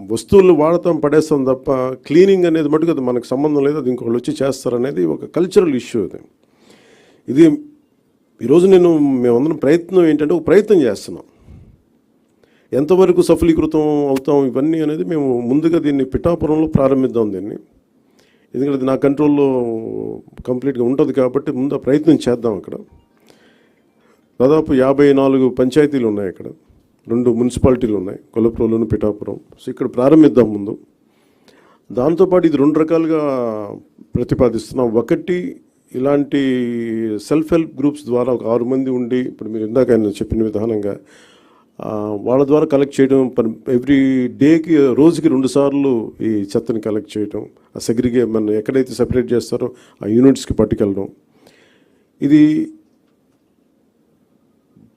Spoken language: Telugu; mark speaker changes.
Speaker 1: వస్తువులు వాడతాం పడేస్తాం తప్ప క్లీనింగ్ అనేది మటుకు అది మనకు సంబంధం లేదు. అది ఇంకొకళ్ళు వచ్చి చేస్తారనేది ఒక కల్చరల్ ఇష్యూ అది. ఇది ఈరోజు నేను మేమందరం ప్రయత్నం ఏంటంటే ఒక ప్రయత్నం చేస్తున్నాం. ఎంతవరకు సఫలీకృతం అవుతాం ఇవన్నీ అనేది మేము ముందుగా దీన్ని పిఠాపురంలో ప్రారంభిద్దాం దీన్ని. ఎందుకంటే అది నా కంట్రోల్లో కంప్లీట్గా ఉంటుంది కాబట్టి ముందు ప్రయత్నం చేద్దాం అక్కడ. దాదాపు యాభై నాలుగు పంచాయతీలు ఉన్నాయి అక్కడ. రెండు మున్సిపాలిటీలు ఉన్నాయి కొలప్రోలోను పిఠాపురం. సో ఇక్కడ ప్రారంభిద్దాం ముందు. దాంతోపాటు ఇది రెండు రకాలుగా ప్రతిపాదిస్తున్నాం. ఒకటి ఇలాంటి సెల్ఫ్ హెల్ప్ గ్రూప్స్ ద్వారా ఒక ఆరు మంది ఉండి ఇప్పుడు మీరు ఇందాక ఆయన చెప్పిన విధానంగా వాళ్ళ ద్వారా కలెక్ట్ చేయడం ఎవ్రీ డేకి రోజుకి రెండు సార్లు ఈ చెత్తని కలెక్ట్ చేయడం ఆ సెగ్రిగే మన ఎక్కడైతే సెపరేట్ చేస్తారో ఆ యూనిట్స్కి పట్టుకెళ్ళడం. ఇది